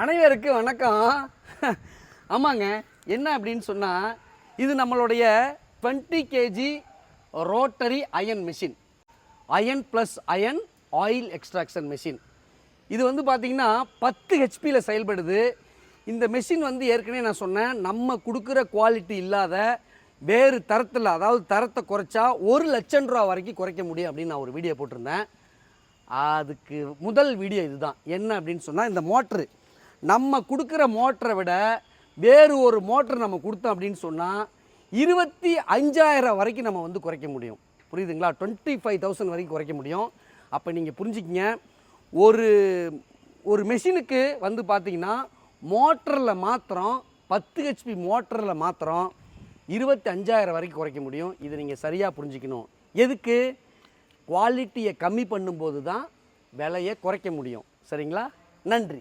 அனைவருக்கு வணக்கம். ஆமாங்க என்ன அப்படின்னு சொன்னால் இது நம்மளுடைய twenty KG rotary iron machine iron plus iron oil extraction machine இது வந்து பார்த்திங்கன்னா பத்து ஹெச்பியில் செயல்படுது. இந்த மிஷின் வந்து ஏற்கனவே நான் சொன்னேன் நம்ம கொடுக்குற குவாலிட்டி இல்லாத வேறு தரத்தில் அதாவது தரத்தை குறைச்சா ஒரு லட்சம் ரூபா வரைக்கும் குறைக்க முடியும் அப்படின்னு நான் ஒரு வீடியோ போட்டிருந்தேன். அதுக்கு முதல் வீடியோ இதுதான். என்ன அப்படின்னு சொன்னால் இந்த மோட்ரு நம்ம கொடுக்குற மோட்டரை விட வேறு ஒரு மோட்டர் நம்ம கொடுத்தோம் அப்படின்னு சொன்னால் இருபத்தி அஞ்சாயிரம் வரைக்கும் நம்ம வந்து குறைக்க முடியும். புரியுதுங்களா? டுவெண்ட்டி ஃபைவ் தௌசண்ட் வரைக்கும் குறைக்க முடியும். அப்போ நீங்கள் புரிஞ்சுக்கிங்க. ஒரு ஒரு மெஷினுக்கு வந்து பார்த்தீங்கன்னா மோட்டரில் மாத்திரம் பத்து ஹெச்பி மோட்டரில் மாத்திரம் இருபத்தி அஞ்சாயிரம் வரைக்கும் குறைக்க முடியும். இதை நீங்கள் சரியாக புரிஞ்சுக்கணும். எதுக்கு? குவாலிட்டியை கம்மி பண்ணும்போது தான் விலையை குறைக்க முடியும். சரிங்களா? நன்றி.